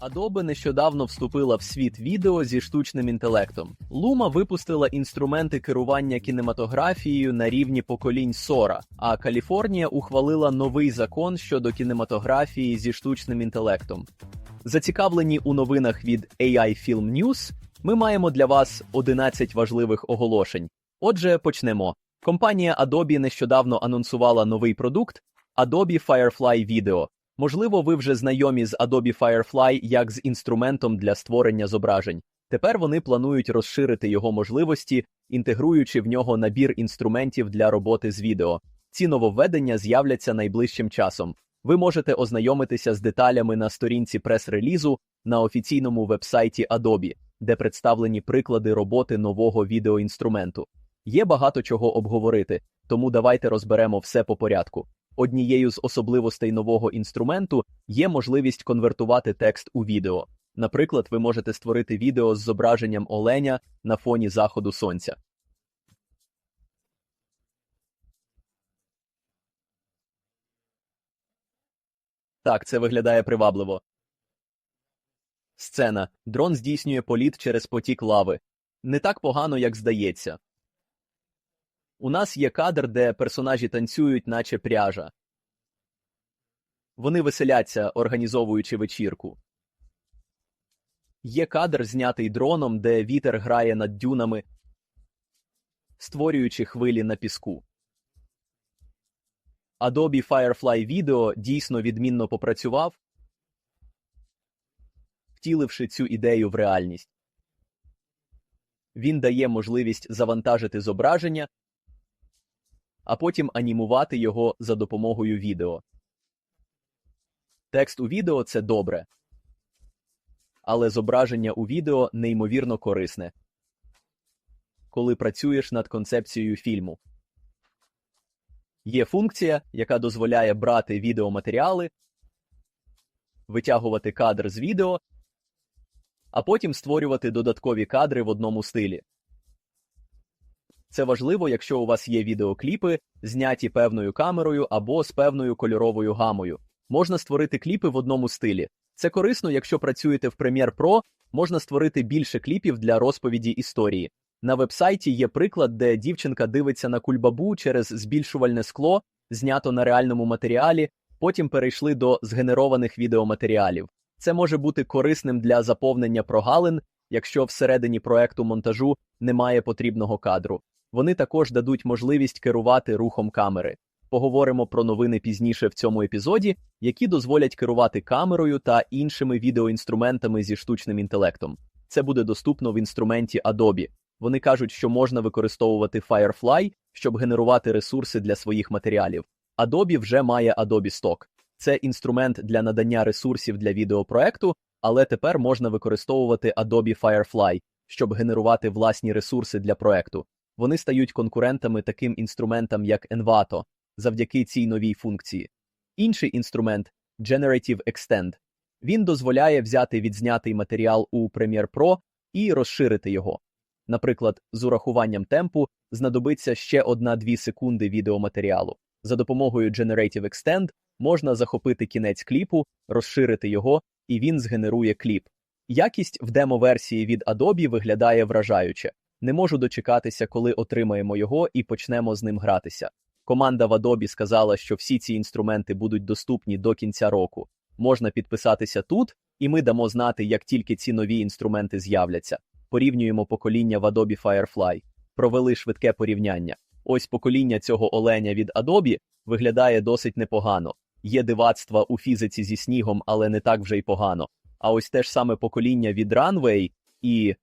Adobe нещодавно вступила в світ відео зі штучним інтелектом. Luma випустила інструменти керування кінематографією на рівні поколінь Sora, а Каліфорнія ухвалила новий закон щодо кінематографії зі штучним інтелектом. Зацікавлені у новинах від AI Film News, ми маємо для вас 11 важливих оголошень. Отже, почнемо. Компанія Adobe нещодавно анонсувала новий продукт Adobe Firefly Video. Можливо, ви вже знайомі з Adobe Firefly як з інструментом для створення зображень. Тепер вони планують розширити його можливості, інтегруючи в нього набір інструментів для роботи з відео. Ці нововведення з'являться найближчим часом. Ви можете ознайомитися з деталями на сторінці прес-релізу на офіційному вебсайті Adobe, де представлені приклади роботи нового відеоінструменту. Є багато чого обговорити, тому давайте розберемо все по порядку. Однією з особливостей нового інструменту є можливість конвертувати текст у відео. Наприклад, ви можете створити відео з зображенням оленя на фоні заходу сонця. Так, це виглядає привабливо. Сцена. Дрон здійснює політ через потік лави. Не так погано, як здається. У нас є кадр, де персонажі танцюють, наче пряжа. Вони веселяться, організовуючи вечірку. Є кадр, знятий дроном, де вітер грає над дюнами, створюючи хвилі на піску. Adobe Firefly Video дійсно відмінно попрацював, втіливши цю ідею в реальність. Він дає можливість завантажити зображення, а потім анімувати його за допомогою відео. Текст у відео це добре, але зображення у відео неймовірно корисне, коли працюєш над концепцією фільму. Є функція, яка дозволяє брати відеоматеріали, витягувати кадр з відео, а потім створювати додаткові кадри в одному стилі. Це важливо, якщо у вас є відеокліпи, зняті певною камерою або з певною кольоровою гамою. Можна створити кліпи в одному стилі. Це корисно, якщо працюєте в Premiere Pro, можна створити більше кліпів для розповіді історії. На вебсайті є приклад, де дівчинка дивиться на кульбабу через збільшувальне скло, знято на реальному матеріалі, потім перейшли до згенерованих відеоматеріалів. Це може бути корисним для заповнення прогалин, якщо всередині проекту монтажу немає потрібного кадру. Вони також дадуть можливість керувати рухом камери. Поговоримо про новини пізніше в цьому епізоді, які дозволять керувати камерою та іншими відеоінструментами зі штучним інтелектом. Це буде доступно в інструменті Adobe. Вони кажуть, що можна використовувати Firefly, щоб генерувати ресурси для своїх матеріалів. Adobe вже має Adobe Stock. Це інструмент для надання ресурсів для відеопроекту, але тепер можна використовувати Adobe Firefly, щоб генерувати власні ресурси для проекту. Вони стають конкурентами таким інструментам, як Envato, завдяки цій новій функції. Інший інструмент Generative Extend. Він дозволяє взяти відзнятий матеріал у Premiere Pro і розширити його. Наприклад, з урахуванням темпу знадобиться ще 1-2 секунди відеоматеріалу. За допомогою Generative Extend можна захопити кінець кліпу, розширити його, і він згенерує кліп. Якість в демо-версії від Adobe виглядає вражаюче. Не можу дочекатися, коли отримаємо його і почнемо з ним гратися. Команда в Adobe сказала, що всі ці інструменти будуть доступні до кінця року. Можна підписатися тут, і ми дамо знати, як тільки ці нові інструменти з'являться. Порівнюємо покоління в Adobe Firefly. Провели швидке порівняння. Ось покоління цього оленя від Adobe виглядає досить непогано. Є дивацтва у фізиці зі снігом, але не так вже й погано. А ось те ж саме покоління від Runway і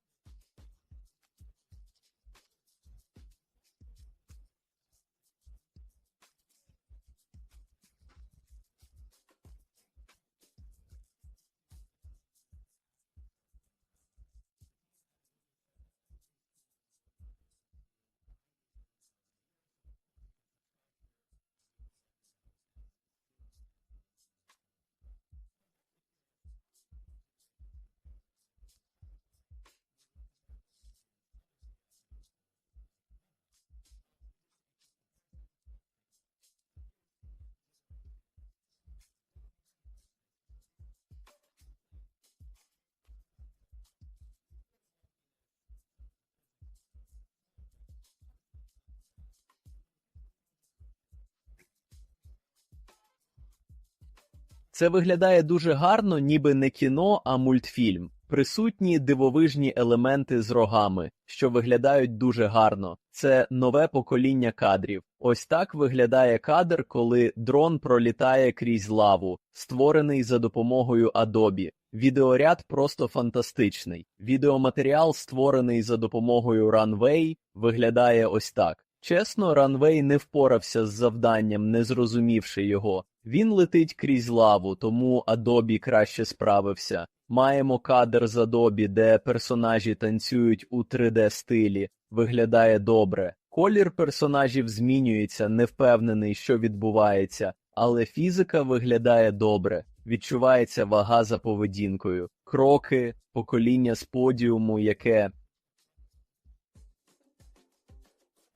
Це виглядає дуже гарно, ніби не кіно, а мультфільм. Присутні дивовижні елементи з рогами, що виглядають дуже гарно. Це нове покоління кадрів. Ось так виглядає кадр, коли дрон пролітає крізь лаву, створений за допомогою Adobe. Відеоряд просто фантастичний. Відеоматеріал, створений за допомогою Runway, виглядає ось так. Чесно, Runway не впорався з завданням, не зрозумівши його. Він летить крізь лаву, тому Adobe краще справився. Маємо кадр з Adobe, де персонажі танцюють у 3D-стилі. Виглядає добре. Колір персонажів змінюється, не впевнений, що відбувається, але фізика виглядає добре. Відчувається вага за поведінкою. Кроки, покоління з подіуму, яке.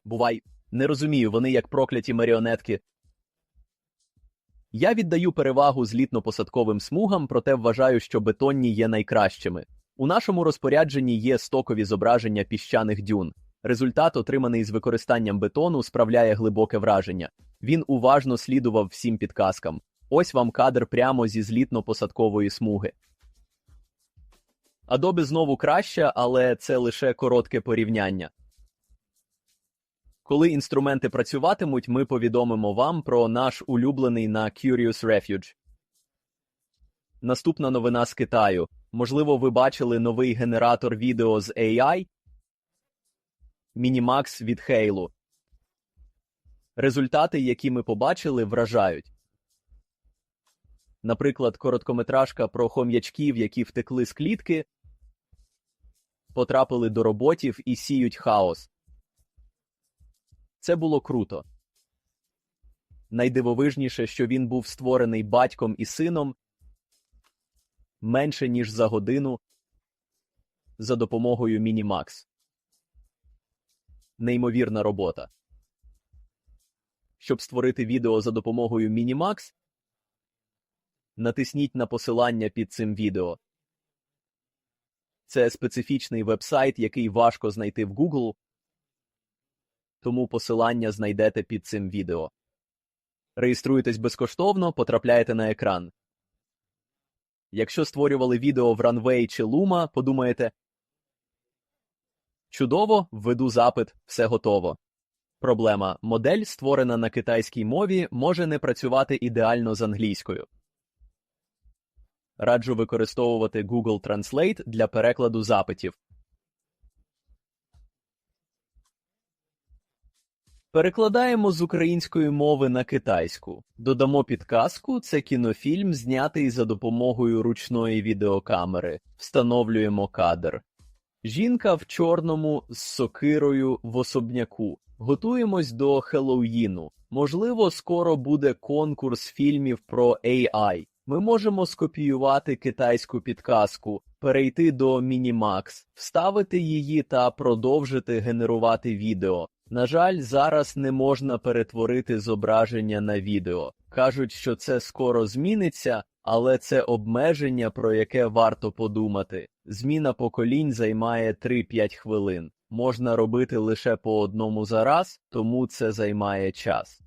Бувай, не розумію, вони як прокляті маріонетки. Я віддаю перевагу злітно-посадковим смугам, проте вважаю, що бетонні є найкращими. У нашому розпорядженні є стокові зображення піщаних дюн. Результат, отриманий з використанням бетону, справляє глибоке враження. Він уважно слідував всім підказкам. Ось вам кадр прямо зі злітно-посадкової смуги. Adobe знову краще, але це лише коротке порівняння. Коли інструменти працюватимуть, ми повідомимо вам про наш улюблений на Curious Refuge. Наступна новина з Китаю. Можливо, ви бачили новий генератор відео з AI Minimax від Halo. Результати, які ми побачили, вражають. Наприклад, короткометражка про хом'ячків, які втекли з клітки, потрапили до роботів і сіють хаос. Це було круто. Найдивовижніше, що він був створений батьком і сином менше, ніж за годину за допомогою Мінімакс. Неймовірна робота. Щоб створити відео за допомогою Мінімакс, натисніть на посилання під цим відео. Це специфічний вебсайт, який важко знайти в Google, тому посилання знайдете під цим відео. Реєструєтесь безкоштовно, потрапляєте на екран. Якщо створювали відео в Runway чи Luma, подумаєте Чудово, введу запит, все готово. Проблема модель, створена на китайській мові, може не працювати ідеально з англійською. Раджу використовувати Google Translate для перекладу запитів. Перекладаємо з української мови на китайську. Додамо підказку це кінофільм, знятий за допомогою ручної відеокамери. Встановлюємо кадр. Жінка в чорному з сокирою в особняку. Готуємось до Хеллоуіну. Можливо, скоро буде конкурс фільмів про AI. Ми можемо скопіювати китайську підказку, перейти до Minimax, вставити її та продовжити генерувати відео. На жаль, зараз не можна перетворити зображення на відео. Кажуть, що це скоро зміниться, але це обмеження, про яке варто подумати. Зміна поколінь займає 3-5 хвилин. Можна робити лише по одному за раз, тому це займає час.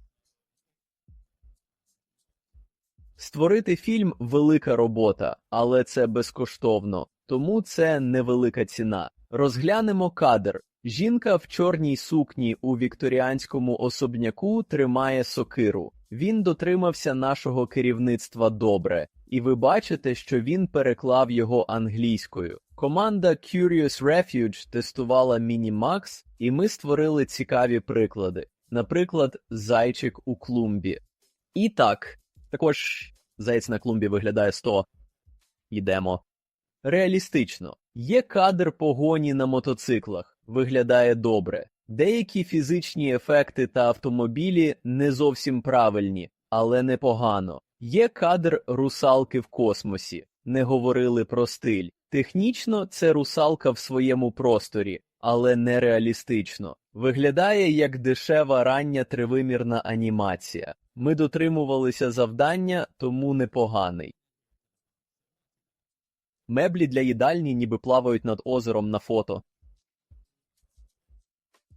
Створити фільм велика робота, але це безкоштовно, тому це невелика ціна. Розглянемо кадр. Жінка в чорній сукні у вікторіанському особняку тримає сокиру. Він дотримався нашого керівництва добре, і ви бачите, що він переклав його англійською. Команда Curious Refuge тестувала Minimax, і ми створили цікаві приклади. Наприклад, зайчик у клумбі. І так, також заєць на клумбі виглядає 100. Йдемо. Реалістично. Є кадр погоні на мотоциклах. Виглядає добре. Деякі фізичні ефекти та автомобілі не зовсім правильні, але непогано. Є кадр русалки в космосі. Не говорили про стиль. Технічно це русалка в своєму просторі, але нереалістично. Виглядає як дешева рання тривимірна анімація. Ми дотримувалися завдання, тому непоганий. Меблі для їдальні ніби плавають над озером на фото.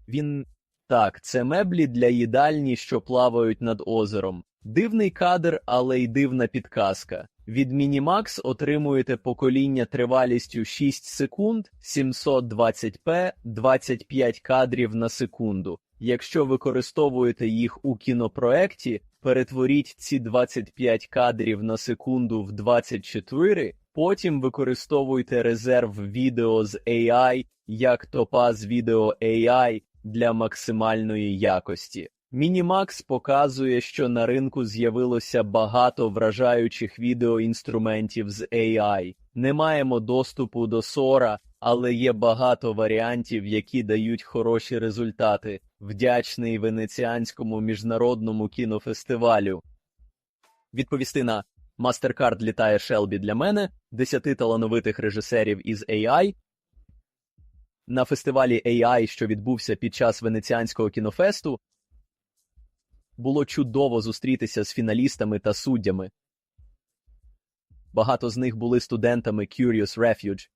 Він так, це меблі для їдальні, що плавають над озером. Дивний кадр, але й дивна підказка. Від Minimax отримуєте покоління тривалістю 6 секунд 720p 25 кадрів на секунду. Якщо використовуєте їх у кінопроекті, перетворіть ці 25 кадрів на секунду в 24, потім використовуйте резерв відео з AI як Topaz Video AI для максимальної якості. Minimax показує, що на ринку з'явилося багато вражаючих відеоінструментів з AI. Не маємо доступу до Sora, але є багато варіантів, які дають хороші результати. Вдячний Венеціанському міжнародному кінофестивалю. Відповісти на MasterCard літає Шелбі для мене, 10 талановитих режисерів із AI. На фестивалі AI, що відбувся під час Венеціанського кінофесту, було чудово зустрітися з фіналістами та суддями. Багато з них були студентами Curious Refuge.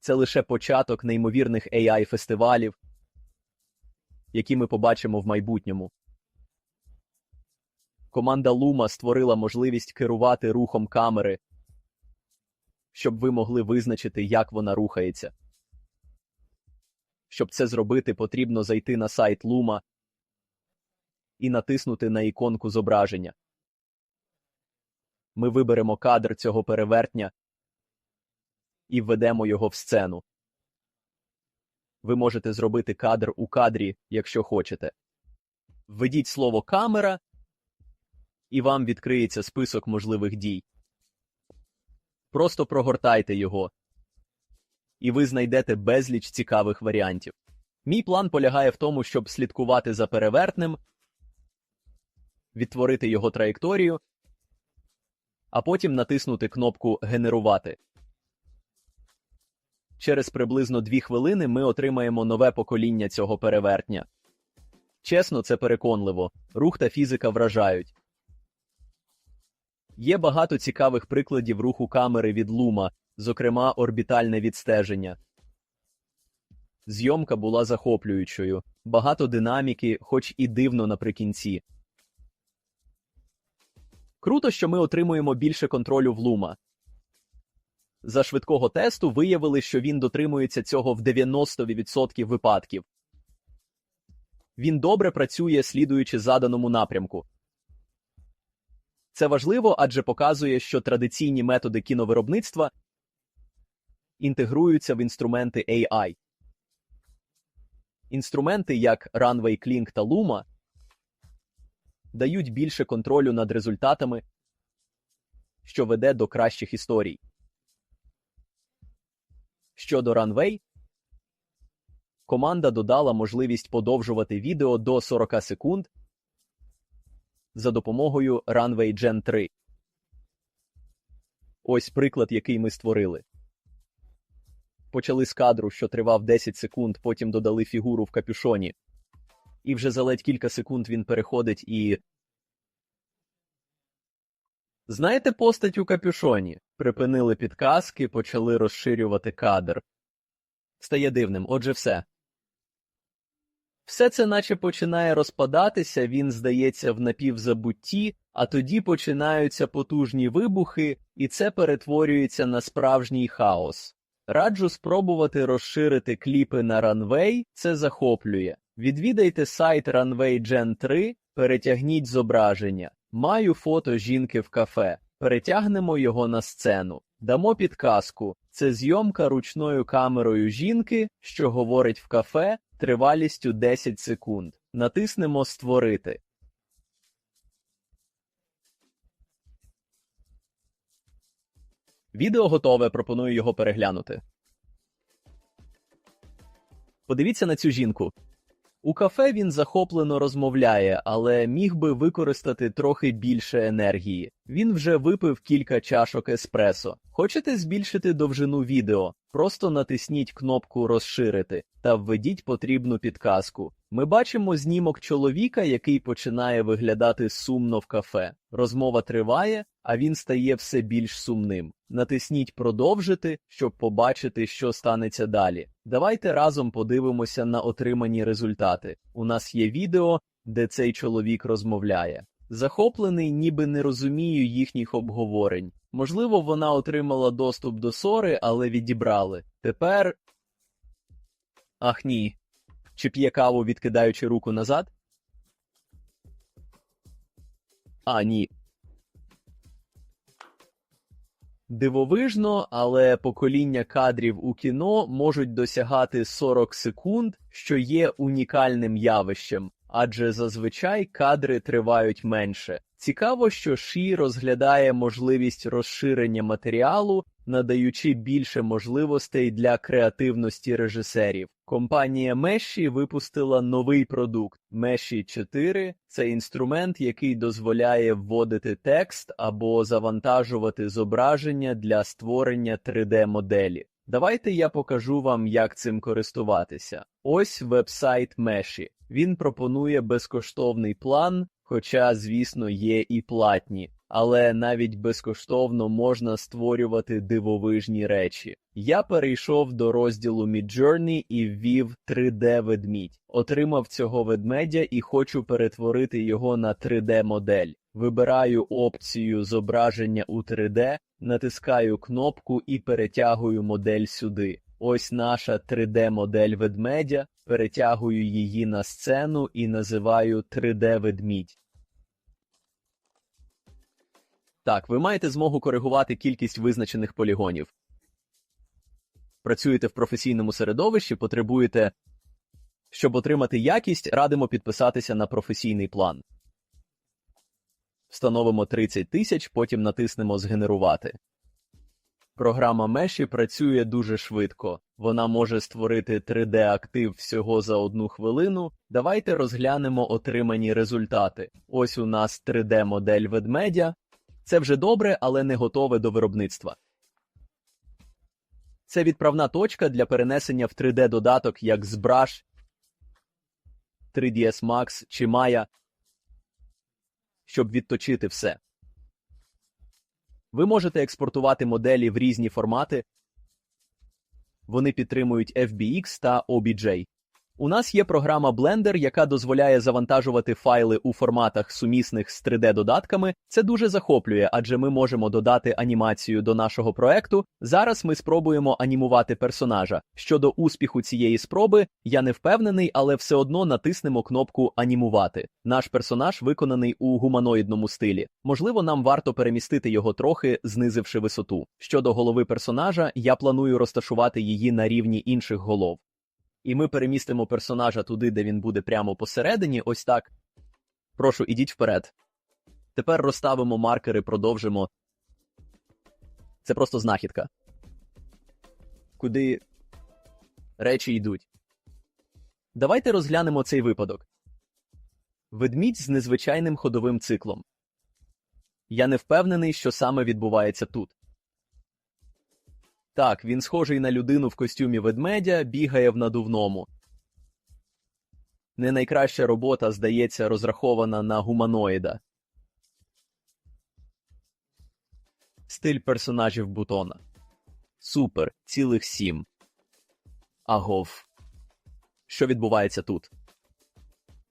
Це лише початок неймовірних AI-фестивалів, які ми побачимо в майбутньому. Команда Luma створила можливість керувати рухом камери, щоб ви могли визначити, як вона рухається. Щоб це зробити, потрібно зайти на сайт Luma і натиснути на іконку зображення. Ми виберемо кадр цього перевертня і введемо його в сцену. Ви можете зробити кадр у кадрі, якщо хочете. Введіть слово камера, і вам відкриється список можливих дій. Просто прогортайте його, і ви знайдете безліч цікавих варіантів. Мій план полягає в тому, щоб слідкувати за перевертнем, відтворити його траєкторію, а потім натиснути кнопку Генерувати. Через приблизно дві хвилини ми отримаємо нове покоління цього перевертня. Чесно, це переконливо. Рух та фізика вражають. Є багато цікавих прикладів руху камери від лума, зокрема орбітальне відстеження. Зйомка була захоплюючою, багато динаміки, хоч і дивно наприкінці. Круто, що ми отримуємо більше контролю в лума. За швидкого тесту виявили, що він дотримується цього в 90% випадків. Він добре працює, слідуючи заданому напрямку. Це важливо, адже показує, що традиційні методи кіновиробництва інтегруються в інструменти AI. Інструменти, як Runway Clink та Luma, дають більше контролю над результатами, що веде до кращих історій. Щодо Runway, команда додала можливість подовжувати відео до 40 секунд за допомогою Runway Gen 3. Ось приклад, який ми створили. Почали з кадру, що тривав 10 секунд, потім додали фігуру в капюшоні. І вже за ледь кілька секунд він переходить і. Знаєте постать у капюшоні? Припинили підказки, почали розширювати кадр. Стає дивним, отже, все. Все це наче починає розпадатися, він здається в напівзабутті, а тоді починаються потужні вибухи, і це перетворюється на справжній хаос. Раджу спробувати розширити кліпи на Runway, це захоплює. Відвідайте сайт Runway Gen 3, перетягніть зображення. Маю фото жінки в кафе. Перетягнемо його на сцену. Дамо підказку. Це зйомка ручною камерою жінки, що говорить в кафе тривалістю 10 секунд. Натиснемо Створити. Відео готове. Пропоную його переглянути. Подивіться на цю жінку. У кафе він захоплено розмовляє, але міг би використати трохи більше енергії. Він вже випив кілька чашок еспресо. Хочете збільшити довжину відео? Просто натисніть кнопку Розширити та введіть потрібну підказку. Ми бачимо знімок чоловіка, який починає виглядати сумно в кафе. Розмова триває, а він стає все більш сумним. Натисніть Продовжити, щоб побачити, що станеться далі. Давайте разом подивимося на отримані результати. У нас є відео, де цей чоловік розмовляє. Захоплений, ніби не розумію їхніх обговорень. Можливо, вона отримала доступ до сори, але відібрали. Тепер. Ах ні. Чи п'є каву, відкидаючи руку назад? А, ні. Дивовижно, але покоління кадрів у кіно можуть досягати 40 секунд, що є унікальним явищем, адже зазвичай кадри тривають менше. Цікаво, що Ші розглядає можливість розширення матеріалу, надаючи більше можливостей для креативності режисерів. Компанія Меші випустила новий продукт Меші 4 – це інструмент, який дозволяє вводити текст або завантажувати зображення для створення 3D-моделі. Давайте я покажу вам, як цим користуватися. Ось вебсайт Меші. Він пропонує безкоштовний план, хоча, звісно, є і платні, але навіть безкоштовно можна створювати дивовижні речі. Я перейшов до розділу Midjourney і ввів 3D-ведмідь. Отримав цього ведмедя і хочу перетворити його на 3D-модель. Вибираю опцію зображення у 3D, натискаю кнопку і перетягую модель сюди. Ось наша 3D-модель ведмедя, перетягую її на сцену і називаю 3D-ведмідь. Так, ви маєте змогу коригувати кількість визначених полігонів. Працюєте в професійному середовищі, потребуєте. Щоб отримати якість, радимо підписатися на професійний план. Встановимо 30 тисяч, потім натиснемо Згенерувати. Програма Меші працює дуже швидко. Вона може створити 3D-актив всього за одну хвилину. Давайте розглянемо отримані результати. Ось у нас 3D-модель ведмедя. Це вже добре, але не готове до виробництва. Це відправна точка для перенесення в 3D-додаток як ZBrush, 3ds Max чи Maya, щоб відточити все. Ви можете експортувати моделі в різні формати. Вони підтримують FBX та OBJ. У нас є програма Blender, яка дозволяє завантажувати файли у форматах сумісних з 3D-додатками. Це дуже захоплює, адже ми можемо додати анімацію до нашого проекту. Зараз ми спробуємо анімувати персонажа. Щодо успіху цієї спроби, я не впевнений, але все одно натиснемо кнопку Анімувати. Наш персонаж виконаний у гуманоїдному стилі. Можливо, нам варто перемістити його трохи, знизивши висоту. Щодо голови персонажа, я планую розташувати її на рівні інших голов. І ми перемістимо персонажа туди, де він буде прямо посередині, ось так. Прошу, ідіть вперед. Тепер розставимо маркери, продовжимо. Це просто знахідка. Куди речі йдуть. Давайте розглянемо цей випадок. Ведмідь з незвичайним ходовим циклом. Я не впевнений, що саме відбувається тут. Так, він схожий на людину в костюмі ведмедя, бігає в надувному. Не найкраща робота, здається, розрахована на гуманоїда. Стиль персонажів бутона. Супер. Цілих сім. Агов. Що відбувається тут?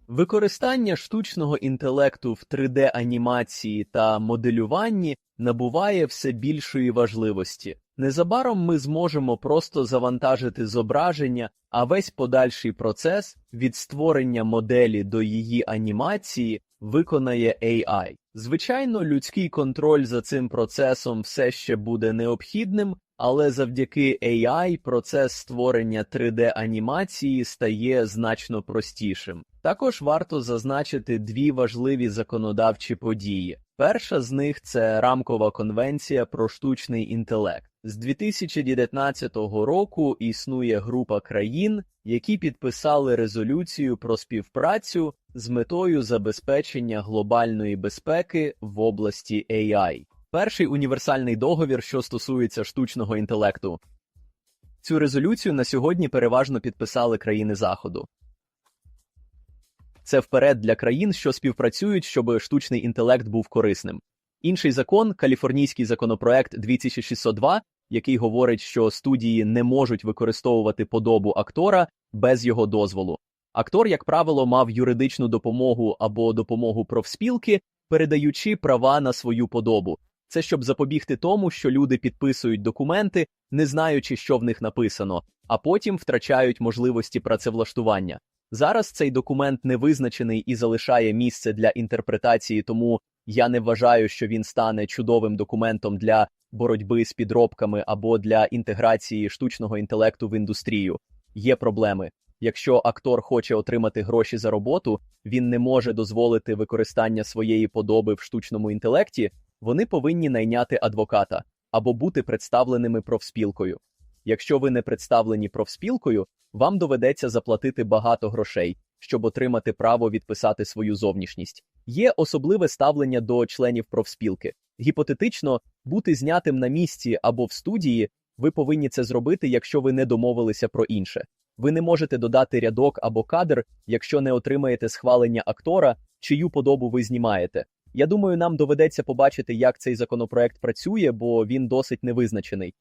Використання штучного інтелекту в 3D-анімації та моделюванні набуває все більшої важливості. Незабаром ми зможемо просто завантажити зображення, а весь подальший процес від створення моделі до її анімації виконає AI. Звичайно, людський контроль за цим процесом все ще буде необхідним, але завдяки AI процес створення 3D-анімації стає значно простішим. Також варто зазначити дві важливі законодавчі події. Перша з них це рамкова конвенція про штучний інтелект. З 2019 року існує група країн, які підписали резолюцію про співпрацю з метою забезпечення глобальної безпеки в області AI. Перший універсальний договір, що стосується штучного інтелекту. Цю резолюцію на сьогодні переважно підписали країни Заходу. Це вперед для країн, що співпрацюють, щоб штучний інтелект був корисним. Інший закон каліфорнійський законопроект 2602, який говорить, що студії не можуть використовувати подобу актора без його дозволу. Актор, як правило, мав юридичну допомогу або допомогу профспілки, передаючи права на свою подобу. Це щоб запобігти тому, що люди підписують документи, не знаючи, що в них написано, а потім втрачають можливості працевлаштування. Зараз цей документ не визначений і залишає місце для інтерпретації, тому я не вважаю, що він стане чудовим документом для боротьби з підробками або для інтеграції штучного інтелекту в індустрію. Є проблеми. Якщо актор хоче отримати гроші за роботу, він не може дозволити використання своєї подоби в штучному інтелекті, вони повинні найняти адвоката або бути представленими профспілкою. Якщо ви не представлені профспілкою, вам доведеться заплатити багато грошей, щоб отримати право відписати свою зовнішність. Є особливе ставлення до членів профспілки. Гіпотетично, бути знятим на місці або в студії, ви повинні це зробити, якщо ви не домовилися про інше. Ви не можете додати рядок або кадр, якщо не отримаєте схвалення актора, чию подобу ви знімаєте. Я думаю, нам доведеться побачити, як цей законопроект працює, бо він досить невизначений.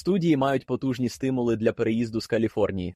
Студії мають потужні стимули для переїзду з Каліфорнії.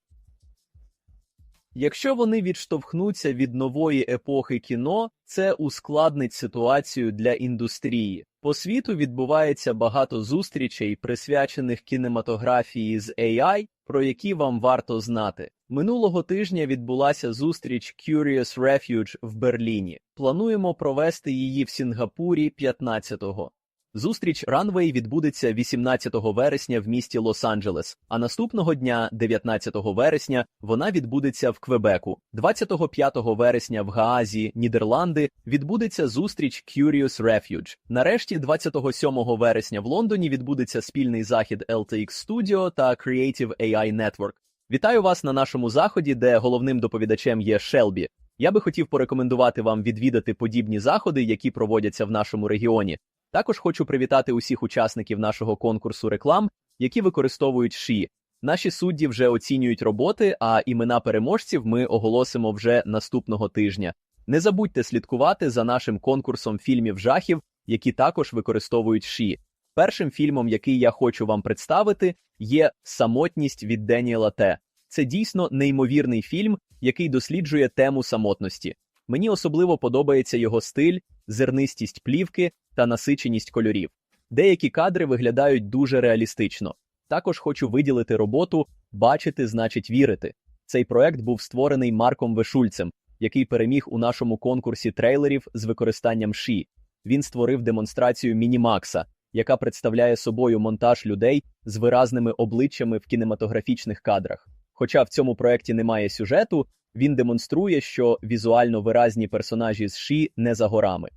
Якщо вони відштовхнуться від нової епохи кіно, це ускладнить ситуацію для індустрії. По світу відбувається багато зустрічей, присвячених кінематографії з AI, про які вам варто знати. Минулого тижня відбулася зустріч Curious Refuge в Берліні. Плануємо провести її в Сінгапурі 15-го. Зустріч Runway відбудеться 18 вересня в місті Лос-Анджелес, а наступного дня, 19 вересня, вона відбудеться в Квебеку. 25 вересня в Гаазі, Нідерланди, відбудеться зустріч Curious Refuge. Нарешті, 27 вересня в Лондоні відбудеться спільний захід LTX Studio та Creative AI Network. Вітаю вас на нашому заході, де головним доповідачем є Шелбі. Я би хотів порекомендувати вам відвідати подібні заходи, які проводяться в нашому регіоні. Також хочу привітати усіх учасників нашого конкурсу реклам, які використовують ШІ. Наші судді вже оцінюють роботи, а імена переможців ми оголосимо вже наступного тижня. Не забудьте слідкувати за нашим конкурсом фільмів жахів, які також використовують ШІ. Першим фільмом, який я хочу вам представити, є Самотність від Деніела Т. Це дійсно неймовірний фільм, який досліджує тему самотності. Мені особливо подобається його стиль, зернистість плівки та насиченість кольорів. Деякі кадри виглядають дуже реалістично. Також хочу виділити роботу Бачити значить вірити. Цей проект був створений Марком Вешульцем, який переміг у нашому конкурсі трейлерів з використанням ші. Він створив демонстрацію Мінімакса, яка представляє собою монтаж людей з виразними обличчями в кінематографічних кадрах. Хоча в цьому проекті немає сюжету, він демонструє, що візуально виразні персонажі з ші не за горами.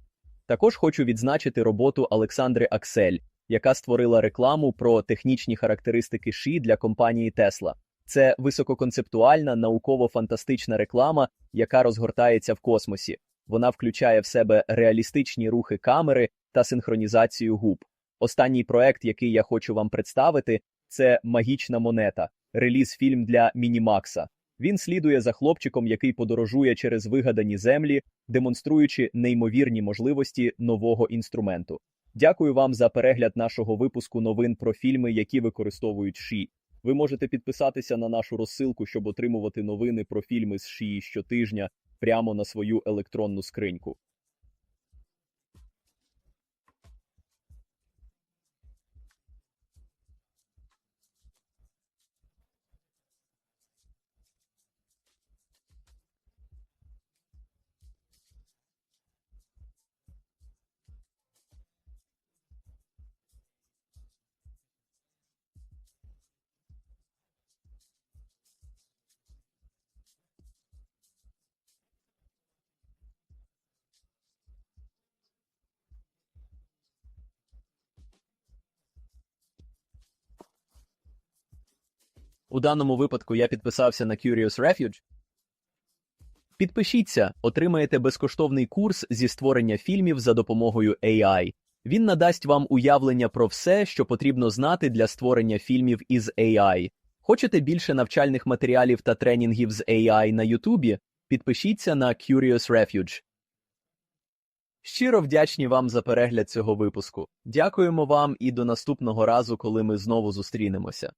Також хочу відзначити роботу Олександри Аксель, яка створила рекламу про технічні характеристики ші для компанії Tesla. Це висококонцептуальна науково-фантастична реклама, яка розгортається в космосі. Вона включає в себе реалістичні рухи камери та синхронізацію губ. Останній проект, який я хочу вам представити, це магічна монета, реліз фільм для Мінімакса. Він слідує за хлопчиком, який подорожує через вигадані землі, демонструючи неймовірні можливості нового інструменту. Дякую вам за перегляд нашого випуску новин про фільми, які використовують ШІ. Ви можете підписатися на нашу розсилку, щоб отримувати новини про фільми з ШІ щотижня прямо на свою електронну скриньку. У даному випадку я підписався на Curious Refuge. Підпишіться, отримаєте безкоштовний курс зі створення фільмів за допомогою AI. Він надасть вам уявлення про все, що потрібно знати для створення фільмів із AI. Хочете більше навчальних матеріалів та тренінгів з AI на Ютубі? Підпишіться на Curious Refuge. Щиро вдячні вам за перегляд цього випуску. Дякуємо вам і до наступного разу, коли ми знову зустрінемося.